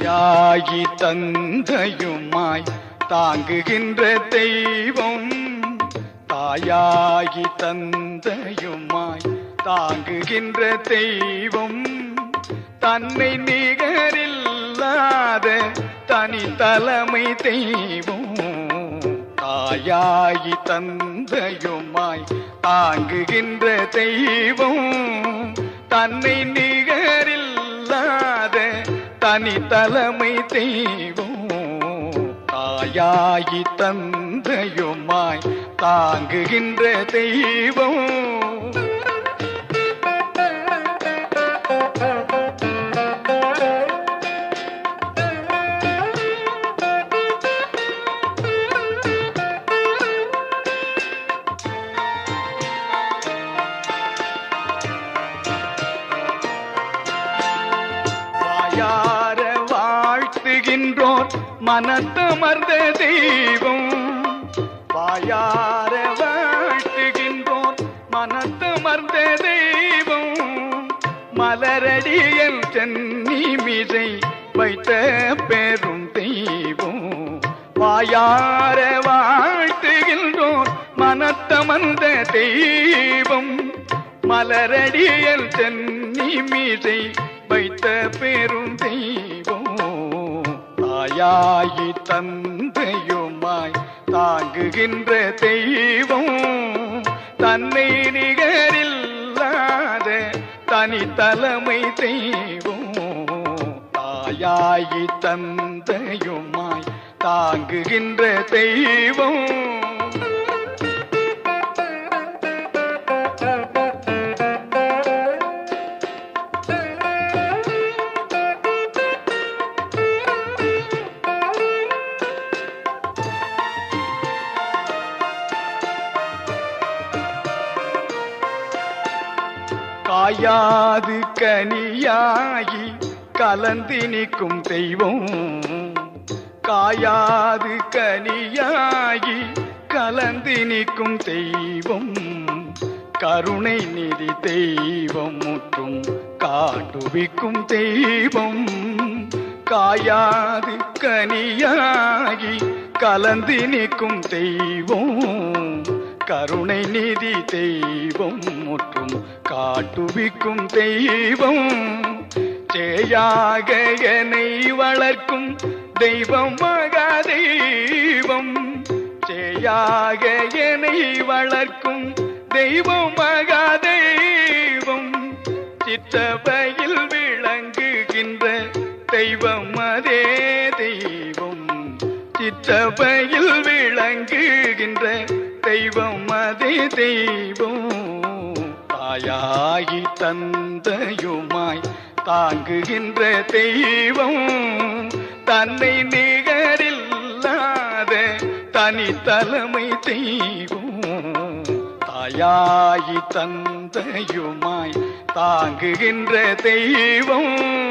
தாயாகி தந்தையுமாய் தாங்குகின்ற தெய்வம். தாயாகி தந்தையுமாய் தாங்குகின்ற தெய்வம். தன்னை நிகரில்லாத தனி தலைமை தெய்வம். தாயாகி தந்தையுமாய் தாங்குகின்ற தெய்வம். தன்னை தனி தலைமை தெய்வம் தாயாயி தந்தையுமாய் தாங்குகின்ற தெய்வம் Yeah. வாழ்த்துகின்றோர் மனத்தமர்ந்த தெய்வம். வாயார வாழ்த்துகின்றோர் மனத்தமர்ந்த தெய்வம். மலரடியல் சென்னி மிசை வைத்த பெரும் தெய்வம். வாயார வாழ்த்துகின்றோம் மனத்தமர்ந்த தெய்வம். மலரடியல் சென்னி மீசை வைத்த பெரும் தெய்வம். தாயாயி தந்தையுமாய் தாங்குகின்ற தெய்வம் தன்னை நிகரில்லாத தனித்தலைமை தெய்வம். தாயாயி தந்தையுமாய் தாங்குகின்ற தெய்வம் காயாது கனியாகி கலந்து நிற்கும் தெய்வம். காயாது கனியாகி கலந்து நிற்கும் தெய்வம். கருணை நிதி தெய்வம் முற்றும் காட்டுவிக்கும் தெய்வம். காயாது கனியாகி கலந்து நிற்கும் தெய்வம். கருணை நிதி தெய்வம் முற்றும் காட்டுவிக்கும் தெய்வம் சேயாக என்னை வளர்க்கும் தெய்வம் மகா தெய்வம் சேயாக என்னை வளர்க்கும் தெய்வம் மகா தெய்வம் சிற்றபையில் விளங்குகின்ற தெய்வம் அதே தெய்வம். சிற்றபையில் விளங்குகின்ற தெய்வம் அதே தெய்வம். தாயாகி தந்தையுமாய் தாங்குகின்ற தெய்வம் தன்னை நிகரில்லாத தனி தலைமை தெய்வம். தாயாகி தந்தையுமாய் தாங்குகின்ற தெய்வம்